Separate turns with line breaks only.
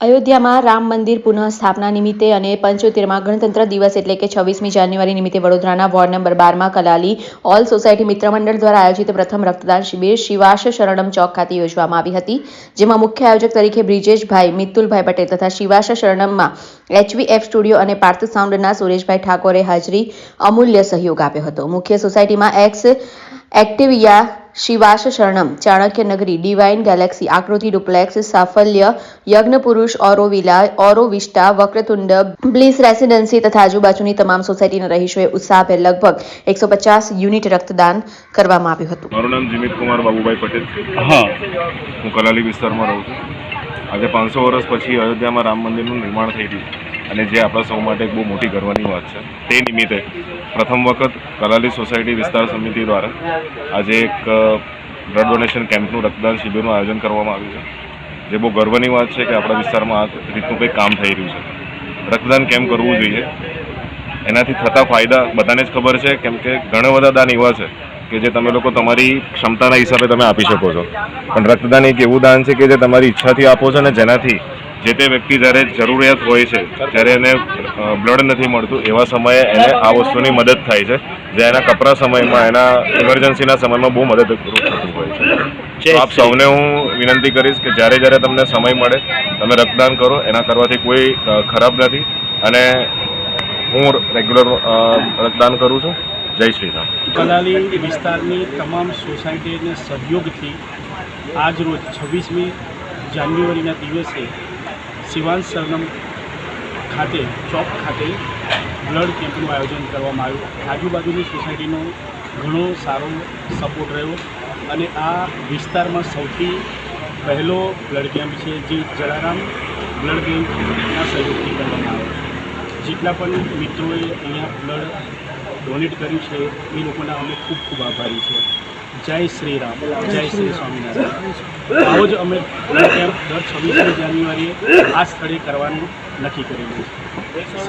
અયોધ્યામાં રામ મંદિર પુનઃ સ્થાપના નિમિત્તે અને પંચોતેરમાં ગણતંત્ર દિવસ એટલે કે છવ્વીસમી જાન્યુઆરી નિમિત્તે વડોદરાના વોર્ડ નંબર બારમાં કલાલી ઓલ સોસાયટી મિત્ર મંડળ દ્વારા આયોજિત પ્રથમ રક્તદાન શિબિર શિવાશ શરણમ ચોક ખાતે યોજવામાં આવી હતી, જેમાં મુખ્ય આયોજક તરીકે બ્રિજેશભાઈ મિત્તુલભાઈ પટેલ તથા શિવાશ શરણમમાં એચવીએફ સ્ટુડિયો અને પાર્થ સાઉન્ડના સુરેશભાઈ ઠાકોરે હાજરી અમૂલ્ય સહયોગ આપ્યો હતો. મુખ્ય સોસાયટીમાં x એક્ટિવિયા Shivash Sharanam Chanakya Nagari divine galaxy Akruti duplex Safalya Yagna Purush Aurovilla વક્રતુંડ bliss residency તથા આજુબાજુની તમામ સોસાયટીના રહીશોએ ઉત્સાહભેર લગભગ એકસો પચાસ યુનિટ રક્તદાન કરવામાં આવ્યું હતું.
મારું નામ જીમિત કુમાર બાબુભાઈ પટેલ.
હા.
હું કલાલી વિસ્તારમાં રહું છું. આજે પાંચસો વર્ષ પછી અયોધ્યામાં રામ મંદિરનું નિર્માણ થઈ રહ્યું અને જે આપણા સૌ માટે એક બહુ મોટી ગર્વની વાત છે, તે નિમિત્તે પ્રથમ વખત કલાલી સોસાયટી વિસ્તાર સમિતિ દ્વારા આજે એક બ્લડ ડોનેશન કેમ્પનું રક્તદાન શિબિરનું આયોજન કરવામાં આવ્યું છે. જે બહુ ગર્વની વાત છે કે આપણા વિસ્તારમાં આ રીતનું કંઈક કામ થઈ રહ્યું છે. રક્તદાન કેમ કરવું જોઈએ. એનાથી થતા ફાયદા બધાને જ ખબર છે, કેમ કે ઘણા બધા દાન એવા છે કે જે તમે લોકો તમારી ક્ષમતાના હિસાબે તમે આપી શકો છો. પણ રક્તદાન એક એવું દાન છે કે જે તમારી ઈચ્છાથી આપો છો ને જેનાથી જે તે વ્યક્તિ જ્યારે જરૂરિયાત હોય છે જ્યારે એને બ્લડ નથી મળતું એવા સમયે એને આ વસ્તુની મદદ થાય છે જે એના કપરા સમયમાં એના ઇમરજન્સીના સમયમાં બહુ મદદરૂપ થતું હોય છે. આપ સૌને હું વિનંતી કરીશ કે જ્યારે જ્યારે તમને સમય મળે તમે રક્તદાન કરો એના કરવાથી કોઈ ખરાબ નથી અને હું રેગ્યુલર રક્તદાન કરું છું. જય શ્રી રામ.
કલાલી વિસ્તારની તમામ સોસાયટીના સહયોગથી આજ રોજ છવ્વીસમી જાન્યુઆરીના દિવસે શિવાન સરનમ ખાતે, ચોક ખાતે બ્લડ કેમ્પનું આયોજન કરવામાં આવ્યું. આજુબાજુની સોસાયટીનો ઘણો સારો સપોર્ટ રહ્યો અને આ વિસ્તારમાં સૌથી પહેલો બ્લડ કેમ્પ છે જે જલારામ બ્લડ કેમ્પના સહયોગથી કરવામાં આવ્યો જેટલા પણ મિત્રોએ અહીંયા બ્લડ ડોનેટ કર્યું છે એ લોકોના અમે ખૂબ ખૂબ આભારી છે. જય શ્રી રામ જય શ્રી સ્વામિનારાયણ. આવો જ અમે બ્લડ કેમ્પ દર છવ્વીસમી જાન્યુઆરીએ આ સ્થળે કરવાનું નક્કી કરેલું છે.